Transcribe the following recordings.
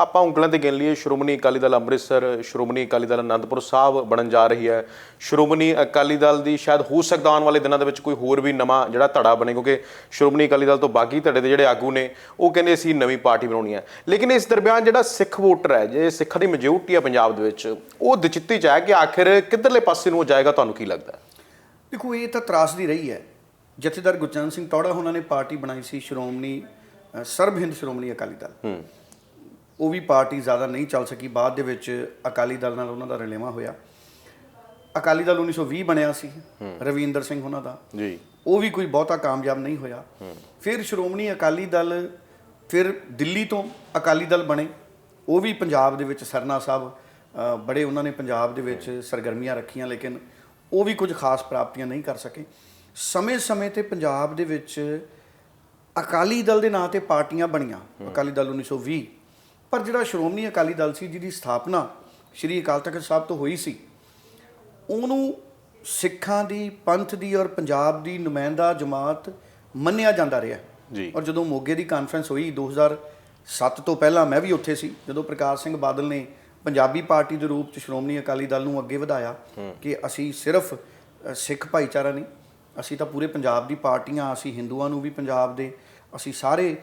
ਆਪਾਂ ਉਂਗਲਾਂ ਤੇ ਗਿਣ ਲਈਏ ਸ਼੍ਰੋਮਣੀ ਅਕਾਲੀ ਦਲ ਅੰਮ੍ਰਿਤਸਰ ਸ਼੍ਰੋਮਣੀ ਅਕਾਲੀ ਦਲ ਅਨੰਦਪੁਰ ਸਾਹਿਬ ਬਣਨ ਜਾ ਰਹੀ ਹੈ। ਸ਼੍ਰੋਮਣੀ ਅਕਾਲੀ ਦਲ ਦੀ ਸ਼ਾਇਦ ਹੋ ਸਕਦਾ ਆਉਣ ਵਾਲੇ ਦਿਨਾਂ ਦੇ ਵਿੱਚ ਕੋਈ ਹੋਰ ਵੀ ਨਵਾਂ ਜਿਹੜਾ ਧੜਾ ਬਣੇ ਕਿਉਂਕਿ ਸ਼੍ਰੋਮਣੀ ਅਕਾਲੀ ਦਲ ਤੋਂ ਬਾਕੀ ਧੜੇ ਦੇ ਜਿਹੜੇ ਆਗੂ ਨੇ ਉਹ ਕਹਿੰਦੇ ਅਸੀਂ ਨਵੀਂ ਪਾਰਟੀ ਬਣਾਉਣੀ ਹੈ। ਲੇਕਿਨ ਇਸ ਦਰਮਿਆਨ ਜਿਹੜਾ ਸਿੱਖ ਵੋਟਰ ਹੈ ਜੇ ਸਿੱਖਾਂ ਦੀ ਮੈਜੋਰਟੀ ਹੈ ਪੰਜਾਬ ਦੇ ਵਿੱਚ ਉਹ ਦਚਿੱਤੀ ਚ ਹੈ ਕਿ ਆਖਿਰ ਕਿੱਧਰਲੇ ਪਾਸੇ ਨੂੰ ਉਹ ਜਾਏਗਾ ਤੁਹਾਨੂੰ ਕੀ ਲੱਗਦਾ? ਦੇਖੋ ਇਹ ਤਾਂ ਤਰਾਸਦੀ ਰਹੀ ਹੈ। ਜਥੇਦਾਰ ਗੁਰਚਰਨ ਸਿੰਘ ਟੌੜਾ ਉਹਨਾਂ ਨੇ ਪਾਰਟੀ ਬਣਾਈ ਸੀ ਸ਼੍ਰੋਮਣੀ ਸਰਬ ਹਿੰਦ ਸ਼੍ਰੋਮਣੀ ਅਕਾਲੀ ਦਲ। ਹੂੰ। ਉਹ ਵੀ ਪਾਰਟੀ ਜ਼ਿਆਦਾ ਨਹੀਂ ਚੱਲ ਸਕੀ। ਬਾਅਦ ਦੇ ਵਿੱਚ ਅਕਾਲੀ ਦਲ ਨਾਲ ਉਹਨਾਂ ਦਾ ਰਲੇਵਾਂ ਹੋਇਆ। ਅਕਾਲੀ ਦਲ 1920 ਬਣਿਆ ਸੀ। ਰਵਿੰਦਰ ਸਿੰਘ ਉਹਨਾਂ ਦਾ। ਜੀ। ਉਹ ਵੀ ਕੋਈ ਬਹੁਤਾ ਕਾਮਯਾਬ ਨਹੀਂ ਹੋਇਆ। ਫਿਰ ਸ਼੍ਰੋਮਣੀ ਅਕਾਲੀ ਦਲ ਫਿਰ ਦਿੱਲੀ ਤੋਂ ਅਕਾਲੀ ਦਲ ਬਣੇ। ਉਹ ਵੀ ਪੰਜਾਬ ਦੇ ਵਿੱਚ ਸਰਨਾ ਸਾਹਿਬ ਬੜੇ ਉਹਨਾਂ ਨੇ ਪੰਜਾਬ ਦੇ ਵਿੱਚ ਸਰਗਰਮੀਆਂ ਰੱਖੀਆਂ ਲੇਕਿਨ ਉਹ ਵੀ ਕੁਝ ਖਾਸ ਪ੍ਰਾਪਤੀਆਂ ਨਹੀਂ ਕਰ ਸਕੇ। ਸਮੇਂ-ਸਮੇਂ ਤੇ ਪੰਜਾਬ ਦੇ ਵਿੱਚ ਅਕਾਲੀ ਦਲ ਦੇ ਨਾਂ ਤੇ ਪਾਰਟੀਆਂ ਬਣੀਆਂ। ਅਕਾਲੀ ਦਲ 1920 ਪਰ ਜਿਹੜਾ ਸ਼੍ਰੋਮਣੀ ਅਕਾਲੀ ਦਲ ਸੀ ਜਿਹਦੀ ਸਥਾਪਨਾ ਸ੍ਰੀ ਅਕਾਲ ਤਖਤ ਸਾਹਿਬ ਤੋਂ ਹੋਈ ਸੀ ਉਹਨੂੰ ਸਿੱਖਾਂ ਦੀ ਪੰਥ ਦੀ ਔਰ ਪੰਜਾਬ ਦੀ ਨੁਮਾਇੰਦਾ ਜਮਾਤ ਮੰਨਿਆ ਜਾਂਦਾ ਰਿਹਾ। ਜੀ। ਔਰ ਜਦੋਂ ਮੋਗੇ ਦੀ ਕਾਨਫਰੰਸ ਹੋਈ 2007 ਤੋਂ ਪਹਿਲਾਂ ਮੈਂ ਵੀ ਉੱਥੇ ਸੀ ਜਦੋਂ ਪ੍ਰਕਾਸ਼ ਸਿੰਘ ਬਾਦਲ ਨੇ ਪੰਜਾਬੀ ਪਾਰਟੀ ਦੇ ਰੂਪ ਚ ਸ਼੍ਰੋਮਣੀ ਅਕਾਲੀ ਦਲ ਨੂੰ ਅੱਗੇ ਵਧਾਇਆ ਕਿ ਅਸੀਂ ਸਿਰਫ ਸਿੱਖ ਭਾਈਚਾਰਾ ਨਹੀਂ ਅਸੀਂ ਤਾਂ ਪੂਰੇ ਪੰਜਾਬ ਦੀ ਪਾਰਟੀਆਂ ਅਸੀਂ ਹਿੰਦੂਆਂ ਨੂੰ ਵੀ ਪੰਜਾਬ ਦੇ ਅਸੀਂ ਸਾਰੇ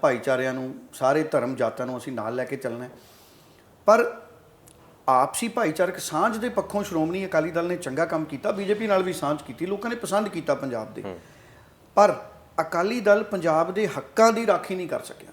ਭਾਈਚਾਰਿਆਂ ਨੂੰ ਸਾਰੇ ਧਰਮ ਜਾਤਾਂ ਨੂੰ ਅਸੀਂ ਨਾਲ ਲੈ ਕੇ ਚੱਲਣਾ। ਪਰ ਆਪਸੀ ਭਾਈਚਾਰਕ ਸਾਂਝ ਦੇ ਪੱਖੋਂ ਸ਼੍ਰੋਮਣੀ ਅਕਾਲੀ ਦਲ ਨੇ ਚੰਗਾ ਕੰਮ ਕੀਤਾ ਬੀਜੇਪੀ ਨਾਲ ਵੀ ਸਾਂਝ ਕੀਤੀ ਲੋਕਾਂ ਨੇ ਪਸੰਦ ਕੀਤਾ ਪੰਜਾਬ ਦੇ। ਪਰ ਅਕਾਲੀ ਦਲ ਪੰਜਾਬ ਦੇ ਹੱਕਾਂ ਦੀ ਰਾਖੀ ਨਹੀਂ ਕਰ ਸਕਿਆ।